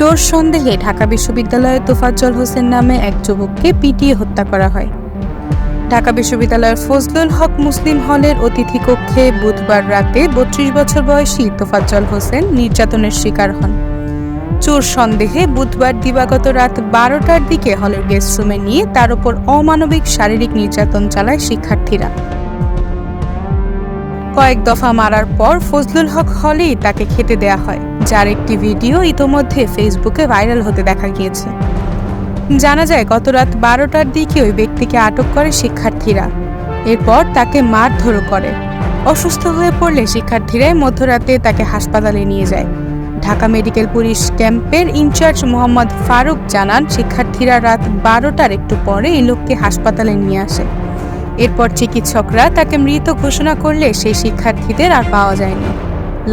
চোর সন্দেহে ঢাকা বিশ্ববিদ্যালয়ের তোফাজ্জল হোসেন নামে এক যুবককে পিটিয়ে হত্যা করা হয়। ঢাকা বিশ্ববিদ্যালয়ের ফজলুল হক মুসলিম হলের অতিথি কক্ষে বুধবার রাতে বত্রিশ বছর বয়সী তোফাজ্জল হোসেন নির্যাতনের শিকার হন। চোর সন্দেহে বুধবার দিবাগত রাত বারোটার দিকে হলের গেস্ট রুমে নিয়ে তার উপর অমানবিক শারীরিক নির্যাতন চালায় শিক্ষার্থীরা। কয়েক দফা মারার পর ফজলুল হক হলেই তাকে খেতে দেয়া হয়, যার একটি ভিডিও ইতোমধ্যে ফেসবুকে ভাইরাল হতে দেখা গিয়েছে। জানা যায় গত রাত বারোটার দিকে ওই ব্যক্তিকে আটক করে শিক্ষার্থীরা। এরপর তাকে মারধর করে। অসুস্থ হয়ে পড়লে শিক্ষার্থীরাই মধ্যরাতে তাকে হাসপাতালে নিয়ে যায়। ঢাকা মেডিকেল পুলিশ ক্যাম্পের ইনচার্জ মোহাম্মদ ফারুক জানান, শিক্ষার্থীরা রাত বারোটার একটু পরে এই লোককে হাসপাতালে নিয়ে আসে। এরপর চিকিৎসকরা তাকে মৃত ঘোষণা করলে সেই শিক্ষার্থীদের আর পাওয়া যায়নি।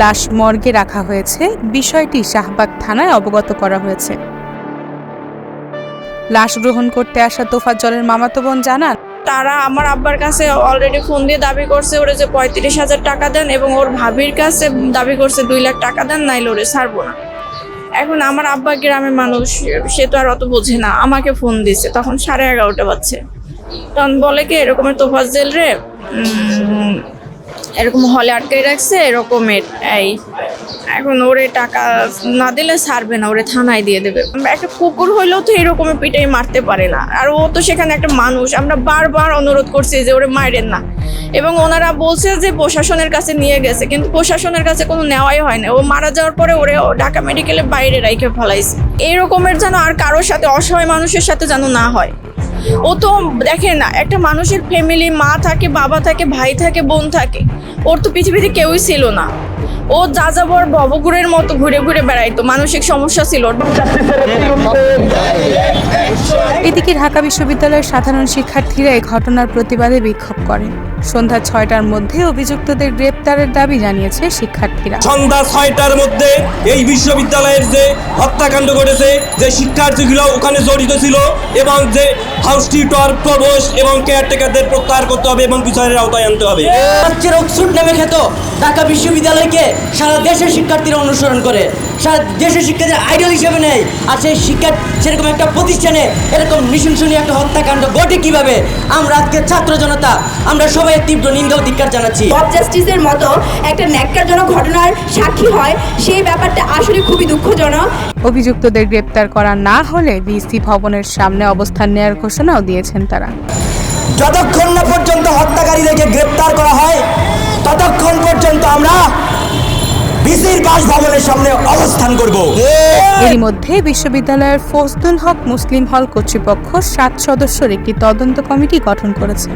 লাশ মর্গে রাখা হয়েছে। বিষয়টি শাহবাগ থানায় অবগত করা হয়েছে। লাশ গ্রহণ করতে আসা তোফাজ্জলের মামাতো বোন জানান, তারা আমার আব্বার কাছে অলরেডি ফোন দিয়ে দাবি করছে, ওরে যে পঁয়ত্রিশ হাজার টাকা দেন এবং ওর ভাবির কাছে দাবি করছে দুই লাখ টাকা দেন, নাইলে ওরে ছাড়বো না। এখন আমার আব্বা গ্রামের মানুষ, সে তো আর অত বোঝে না। আমাকে ফোন দিছে তখন সাড়ে এগারোটা বাজছে। তখন বলে কি, এরকমের তোফাজ্জেল রে এরকম হলে আটকাই রাখছে, এরকমের, এই, এখন ওরে টাকা না দিলে ছাড়বে না, ওরে থানায় দিয়ে দেবে। একটা কুকুর হইলেও তো এরকমের পিটাই মারতে পারে না। আর ও তো সেখানে একটা মানুষ, আমরা বারবার অনুরোধ করছি যে ওরে মারেন না। এবং ওনারা বলছে যে প্রশাসনের কাছে নিয়ে গেছে, কিন্তু প্রশাসনের কাছে কোনো নেওয়াই হয় না। ও মারা যাওয়ার পরে ওরে ঢাকা মেডিকেলের বাইরে রাইখে ফেলাইছে। এরকমের যেন আর কারোর সাথে, অসহায় মানুষের সাথে যেন না হয়। ও তো দেখে না, একটা মানুষের ফ্যামিলি মা থাকে, বাবা থাকে, ভাই থাকে, বোন থাকে, ওর তো পৃথিবীতে কেউই ছিল না। ও যা যাবর ভবঘুরের মতো ঘুরে ঘুরে বেড়াইতো, মানসিক সমস্যা ছিল। এদিকে ঢাকা বিশ্ববিদ্যালয়ের সাধারণ শিক্ষার্থীরা এই ঘটনার প্রতিবাদে বিক্ষোভ করেন। সন্ধ্যা ছয়টার মধ্যে অভিযুক্তদের গ্রেপ্তারের দাবি জানিয়েছে শিক্ষার্থীরা। সন্ধ্যা ছয়টার মধ্যে এই বিশ্ববিদ্যালয়ের যে হত্যাকাণ্ড ঘটেছে যে শিক্ষার্থীগুলো ওখানে জড়িত ছিল এবং যে হাউস টিউটর প্রবোস এবং কেয়ারটেকারদের প্রত্যাহার করতে হবে এবং বিচারের আওতায় আনতে হবে। রাজ্যের অক্সফোর্ড নামে খ্যাত ঢাকা বিশ্ববিদ্যালয়কে সারা দেশের শিক্ষার্থীরা অনুসরণ করে। সারা দেশের শিক্ষার্থীরা আইডল হিসেবে নেয়। আর সেই শিক্ষা সেরকম একটা প্রতিষ্ঠানে এরকম নৃশংসনীয় একটা হত্যাকাণ্ড ঘটে কীভাবে? আমরা আজকে ছাত্র জনতা আমরা সবাই তীব্র নিন্দা ও ধিক্কার জানাচ্ছি। বব জাস্টিসের মতো একটা ন্যাক্কারজনক ঘটনার সাক্ষী হয় সেই ব্যাপারটা আসলে খুবই দুঃখজনক। অভিযুক্তদের গ্রেপ্তার করা না হলে বিসি ভবনের সামনে অবস্থান নেওয়ার ঘোষণাও দিয়েছেন তারা। যতক্ষণ না পর্যন্ত হত্যাকারীদেরকে গ্রেপ্তার করা হয় ততক্ষণ পর্যন্ত আমরা বিসির বাসভবনের সামনে অবস্থান করব। এরই মধ্যে বিশ্ববিদ্যালয়ের ফজলুল হক মুসলিম হল কর্তৃপক্ষ সাত সদস্যের একটি তদন্ত কমিটি গঠন করেছে।